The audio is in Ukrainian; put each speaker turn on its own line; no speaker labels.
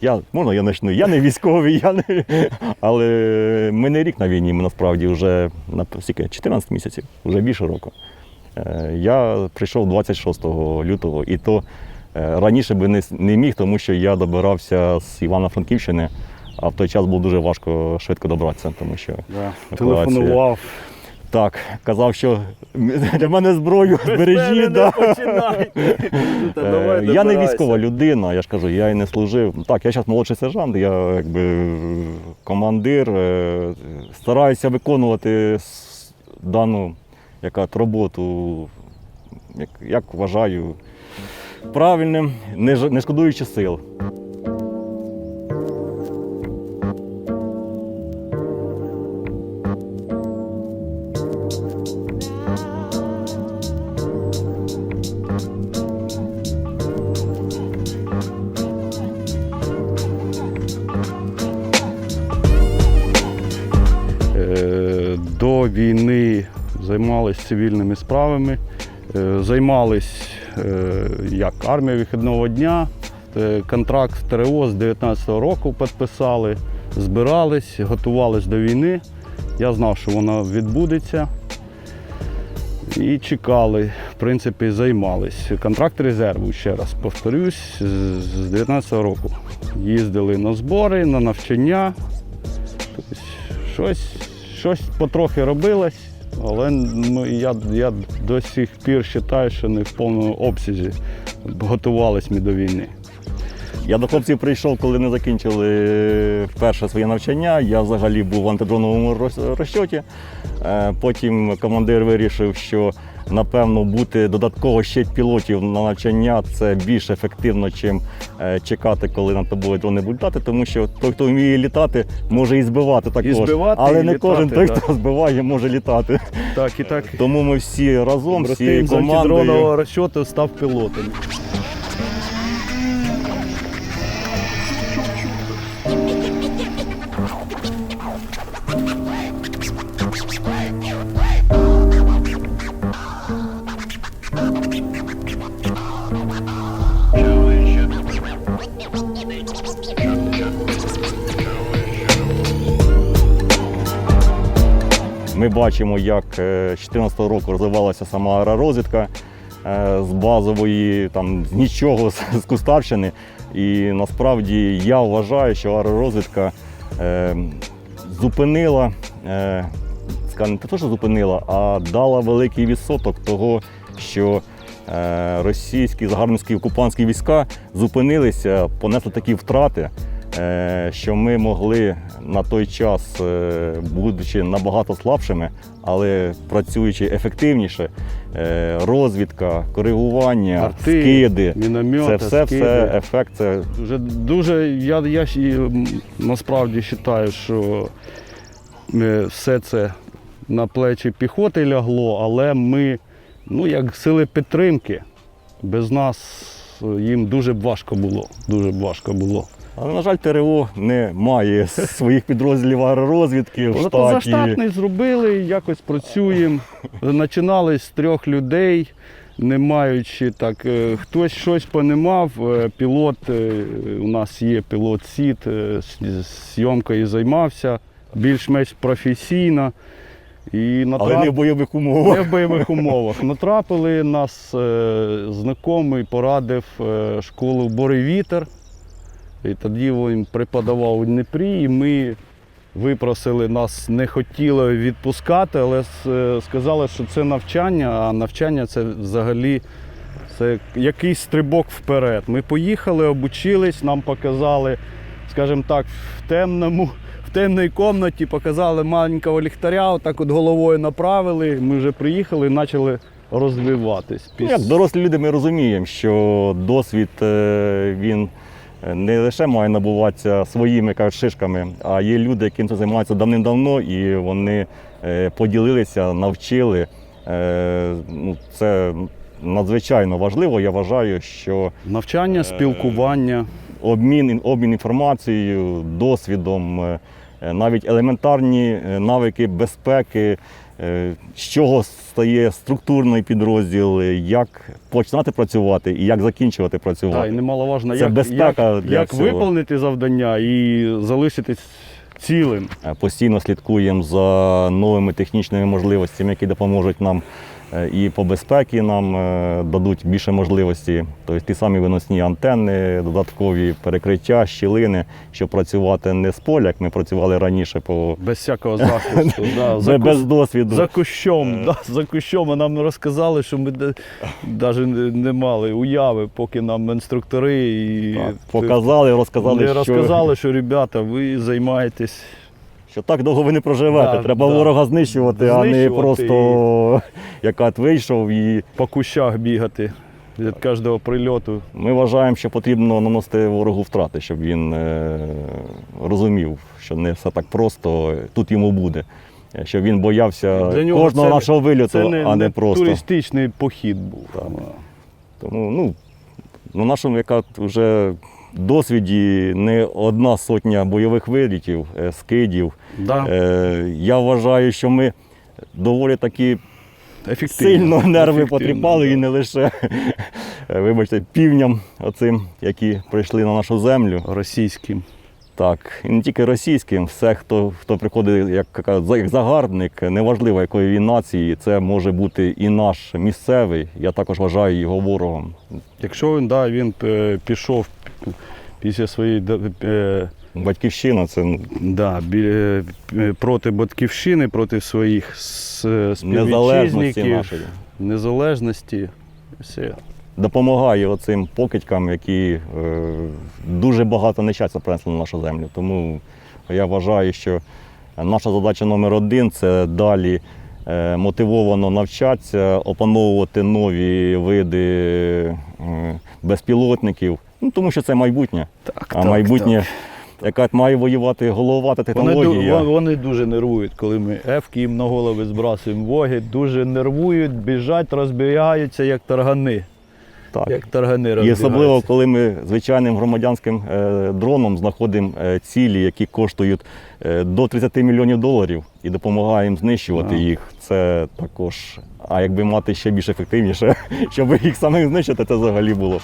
Я, можна я почну? Я не військовий, я не... але ми не рік на війні, ми насправді вже на скільки, 14 місяців, вже більше року. Е, Я прийшов 26 лютого, і то е, раніше би не, не міг, тому що я добирався з Івано-Франківщини, а в той час було дуже важко швидко добратися, тому що
Да.
Телефонував. Так, казав, що для мене зброю збережіть. Да. Е, Я не військова людина, я ж кажу, я і не служив. Так, я зараз молодший сержант, я якби командир, е, стараюся виконувати дану яка, роботу, як, як вважаю, правильним, не, не шкодуючи сил.
Війни займалися цивільними справами, е, займались е, як армія вихідного дня, Е, контракт ТРО з 19-го року підписали, збирались, готувались до війни. Я знав, що вона відбудеться. І чекали, в принципі, займались. Контракт резерву, ще раз повторюсь, з 19-го року. Їздили на збори, на навчання. Тобто щось, щось потрохи робилось, але ну, я, я до сих пір вважаю, що не в повному обсязі готувались ми до війни.
Я до хлопців прийшов, коли не закінчили вперше своє навчання. Я взагалі був в антидроновому розчоті. Е, Потім командир вирішив, що напевно бути додатково ще пілотів на навчання це більш ефективно, чим е, чекати, коли над тобою дрони будуть літати, тому що той, хто вміє літати, може і збивати також.
збивати,
Але
і
не
літати,
кожен той, хто збиває, може літати.
Так і так.
Тому ми всі разом, всією
Брати з
командою.
антидронового розчоту став пілотом.
Ми бачимо, як е, з 2014 року розвивалася сама аеророзвідка е, з базової, там, з нічого, з Куставщини. І насправді я вважаю, що аеророзвідка е, зупинила, скажімо, не те, що зупинила, а дала великий відсоток того, що російські загарбницькі окупантські війська зупинилися, понесли такі втрати, що ми могли на той час, е, будучи набагато слабшими, але працюючи ефективніше, е, розвідка, коригування,
Арти,
скиди.
Міномети,
Це все,
скиди.
все ефект. Це
Дуже, дуже я, я насправді вважаю, що е, все це на плечі піхоти лягло, але ми, ну як сили підтримки, без нас е, їм дуже б важко було. Дуже б важко було.
Але, на жаль, ТРО не має своїх підрозділів аеророзвідки в штаті.
позаштатний зробили, якось працюємо. Починали з трьох людей, не маючи так, е, хтось щось понімав. е, Пілот, е, у нас є пілот СІД, е, зйомкою займався більш-менш професійно. І
Але не в бойових умовах.
не в бойових умовах. Натрапили нас знайомий, порадив школу Борий Вітер. І тоді він преподавав у Дніпрі, і ми випросили, нас не хотіли відпускати, але сказали, що це навчання, а навчання це взагалі це якийсь стрибок вперед. Ми поїхали, обучились, нам показали, скажімо так, в темному. В темній кімнаті показали маленького ліхтаря, отак от головою направили. Ми вже приїхали і почали розвиватись.
Ну, Як дорослі люди ми розуміємо, що досвід е, він е, не лише має набуватися своїми кажуть, шишками, а є люди, яким це займаються давним-давно, і вони е, поділилися, навчили. Е, ну, Це надзвичайно важливо. Я вважаю, що
Навчання, спілкування.
обмін, обмін інформацією, досвідом. Е, Навіть елементарні е, навики безпеки, е, з чого стає структурний підрозділ, як починати працювати і як закінчувати працювати.
Так, і немаловажно,
Це
як,
безпека
як,
для
як
всього.
виповнити завдання і залишитись цілим.
Постійно слідкуємо за новими технічними можливостями, які допоможуть нам і по безпеці нам е, дадуть більше можливості. Тобто ті самі виносні антенни, додаткові перекриття, щілини, щоб працювати не з поля, як ми працювали раніше по
Без всякого захисту. да,
без,
за,
без досвіду.
за кущом. Да, за кущом. А нам розказали, що ми навіть не мали уяви, поки нам інструктори і
Так, показали, розказали,
не
що,
розказали, що ребята, ви займаєтесь.
Що так довго ви не проживете.
Да,
Треба
да.
ворога знищувати, а не
Знищувати
просто як от вийшов і
по кущах бігати від кожного прильоту.
Ми вважаємо, що потрібно наносити ворогу втрати, щоб він е, розумів, що не все так просто тут йому буде. Щоб він боявся
Для нього
кожного
це-
нашого вильоту,
Це не,
а не,
не
просто.
туристичний похід був.
Тому ну, на нашому яка вже досвіді не одна сотня бойових вилітів, е, скидів.
Да,
Е, я вважаю, що ми доволі таки
ефективно.
сильно нерви
Ефективно,
потріпали
да.
і не лише, е, вибачте, півням оцим, які прийшли на нашу землю.
Російським.
Так, і не тільки російським, все, хто, хто приходить як, як загарбник, неважливо якої він нації, це може бути і наш місцевий. Я також вважаю його ворогом.
Якщо він, да, він пішов після своєї е,
Батьківщина це ну,
да, е, е, проти батьківщини, проти своїх
незалежності
співвітчизників,
нашої.
незалежності. Все.
Допомагає оцим покидькам, які е, дуже багато нещастя принесли на нашу землю. Тому я вважаю, що наша задача номер один це далі е, мотивовано навчатися, опановувати нові види е, безпілотників, ну, тому що це майбутнє.
Так,
А майбутнє, яка має воювати голова та
Вони,
технологія.
вон- вони дуже нервують, коли ми ефки їм на голови збрасуємо воги, дуже нервують, біжать, розбігаються як таргани.
Так.
Як таргани
І особливо, коли ми звичайним громадянським е, дроном знаходимо е, цілі, які коштують е, до 30 мільйонів доларів, і допомагаємо знищувати
Ага.
їх. Це також. А якби мати ще більш ефективніше, щоб їх самих знищити, це взагалі було